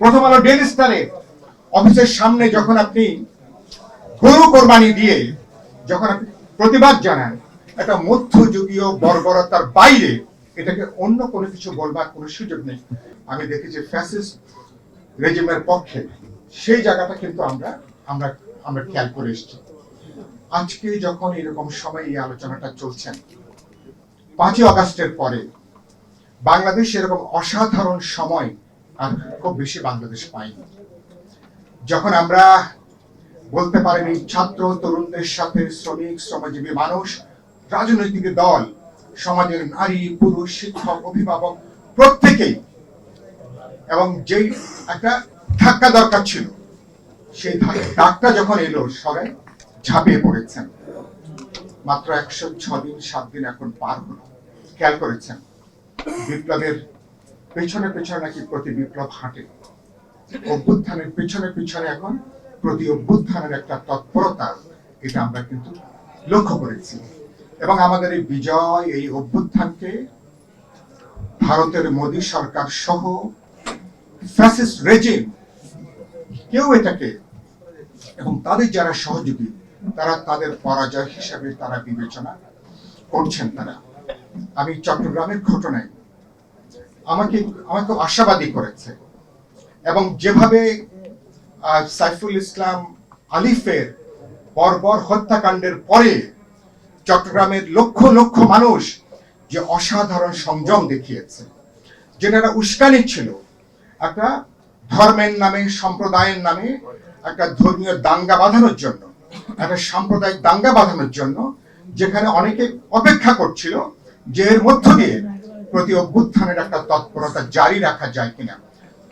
প্রথম আলো ডেলি স্টারে অফিসের সামনে যখন আপনি গরু কোরবানি দিয়ে যখন আপনি প্রতিবাদ জানান, একটা মধ্যযুগীয় বর্বরতার বাইরে এটাকে অন্য কোনো কিছু বলবার কোনো সুযোগ নেই। আমি দেখেছি ফ্যাসিস্ট রেজিমের পক্ষে সেই জায়গাটা কিন্তু আমরা আমরা আমরা খেয়াল করে এসেছি। আজকে যখন এরকম সময় এই আলোচনাটা চলছেন পাঁচই অগাস্টের পরে বাংলাদেশ এরকম অসাধারণ সময় খুব বেশি বাংলাদেশ পাইনি। যখন আমরা বলতে পারেন, ছাত্র তরুণদের সাথে শ্রমিক, শ্রমজীবী মানুষ, রাজনৈতিক দল, সমাজের নারী, পুরুষ, শিক্ষক, অভিভাবক প্রত্যেকেই এবং যেই একটা ধাক্কা দরকার ছিল, সেই ধাক্কা- যখন এলো, সবাই ঝাঁপিয়ে পড়েছেন। মাত্র একশো ছ দিন, সাত দিন এখন পার হলো। খেয়াল করেছেন? বিপ্লবের পেছনে পেছনে নাকি প্রতি বিপ্লব হাঁটে। অভ্যুত্থানের পেছনে পেছনে এখন প্রতি অভ্যুত্থানের একটা তৎপরতা, এটা আমরা কিন্তু লক্ষ্য করেছি। এবং আমাদের এই বিজয়, এই অভ্যুত্থানকে ভারতের মোদী সরকার সহ ফ্যাসিস্ট রেজিম কেউ এটাকে এবং তাদের যারা সহযোগী, তারা তাদের পরাজয় হিসাবে তারা বিবেচনা করছেন তারা। আমি চট্টগ্রামের ঘটনায় আমাকে আমাকে আশাবাদী করেছে। এবং যেভাবে সাইফুল ইসলাম আলিফের বর্বর হত্যাকাণ্ডের পরে চট্টগ্রামের লক্ষ লক্ষ মানুষ যে অসাধারণ সংযম দেখিয়েছে যেটা একটা উস্কানি ছিল, একটা ধর্মের নামে, সম্প্রদায়ের নামে একটা ধর্মীয় দাঙ্গা বাঁধানোর জন্য, একটা সাম্প্রদায়িক দাঙ্গা বাঁধানোর জন্য, যেখানে অনেকে অপেক্ষা করছিল যে এর মধ্য দিয়ে প্রতি অভ্যুত্থানের একটা তৎপরতা জারি রাখা যায় কিনা?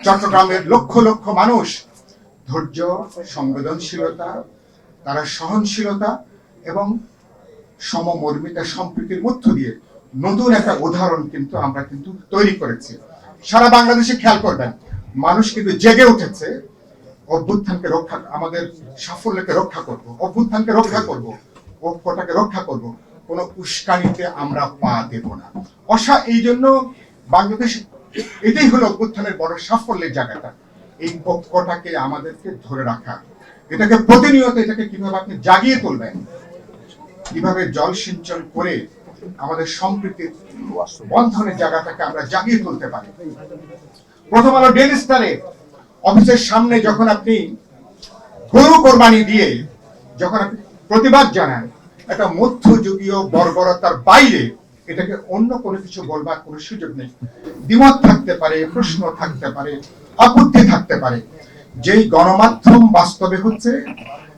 চট্টগ্রামের লক্ষ লক্ষ মানুষ ধৈর্য, সংবেদনশীলতা, তারা সহনশীলতা এবং সমমর্মিতা সম্প্রীতির মধ্য দিয়ে নতুন একটা উদাহরণ কিন্তু আমরা কিন্তু তৈরি করেছি। সারা বাংলাদেশে খেয়াল করবেন, মানুষ কিন্তু জেগে উঠেছে, অভ্যুত্থানকে রক্ষা, আমাদের সাফল্যকে রক্ষা করব, অভ্যুত্থানকে রক্ষা করব, ঐক্যটাকে রক্ষা করব। কোন উস্কানিতে আমরা পা দেব না। অসা এই জন্য বাংলাদেশ এটাই হলো অভ্যুত্থানের বড় সাফল্যের জায়গাটা। এই ঐক্যটাকে আমাদেরকে ধরে রাখা। এটাকে প্রতিনিয়ত এটাকে কীভাবে আপনি জাগিয়ে তুলবেন, কীভাবে জল সিঞ্চন করে আমাদের সম্প্রীতির বন্ধনের জায়গাটাকে আমরা জাগিয়ে তুলতে পারি। প্রথম আলো ডেলি স্টারে অফিসের সামনে যখন আপনি গরু কোরবানি দিয়ে যখন আপনি প্রতিবাদ জানান একটা মধ্যযুগীয় বর্বরতার বাইরে এটাকে অন্য কোনো কিছু বলবার কোনো সুযোগ নেই। দ্বিমত থাকতে পারে, প্রশ্ন থাকতে পারে, আপত্তি থাকতে পারে। যেই গণমাধ্যম বাস্তবে হচ্ছে,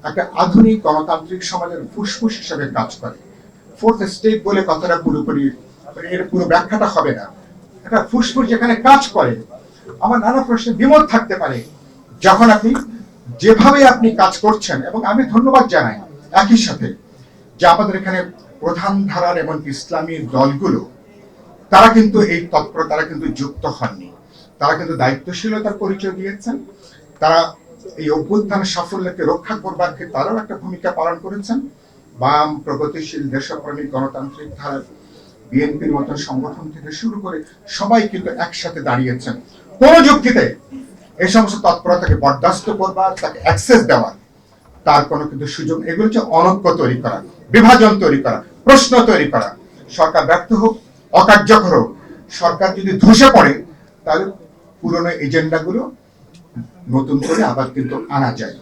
একটা আধুনিক গণতান্ত্রিক সমাজের ফুসফুস হিসেবে কাজ করে। ফোর্থ স্টেট বলে কথাটা পুরোপুরি এর পুরো ব্যাখ্যাটা হবে না। একটা ফুসফুস যেখানে কাজ করে, আমার নানা প্রশ্নে দ্বিমত থাকতে পারে। যখন আপনি যেভাবে আপনি কাজ করছেন, এবং আমি ধন্যবাদ জানাই, একই সাথে যে আমাদের এখানে প্রধান ধারার এবং ইসলামী দলগুলো, তারা কিন্তু এই তৎপর, তারা কিন্তু যুক্ত হননি। তারা কিন্তু দায়িত্বশীলতার পরিচয় দিয়েছেন। তারা এই অভ্যুত্থান সাফল্যকে রক্ষা করবার ক্ষেত্রে তারাও একটা ভূমিকা পালন করেছেন। বাম প্রগতিশীল দেশপ্রেমী গণতান্ত্রিক ধারার বিএনপির মতো সংগঠন থেকে শুরু করে সবাই কিন্তু একসাথে দাঁড়িয়েছেন। কোন যুক্তিতে এই সমস্ত তৎপরতাকে বরদাস্ত করবার, তাকে অ্যাক্সেস দেওয়ার তার কোনো কিন্তু সুযোগ এগুলো হচ্ছে অনক্য তৈরি করা, বিভাজন তৈরি করা, প্রশ্ন তৈরি করা। সরকার ব্যর্থ হোক, অকার্যকর হোক, সরকার যদি ধসে পড়ে, তাহলে পুরনো এজেন্ডাগুলো নতুন করে আবার কিন্তু আনা যায়।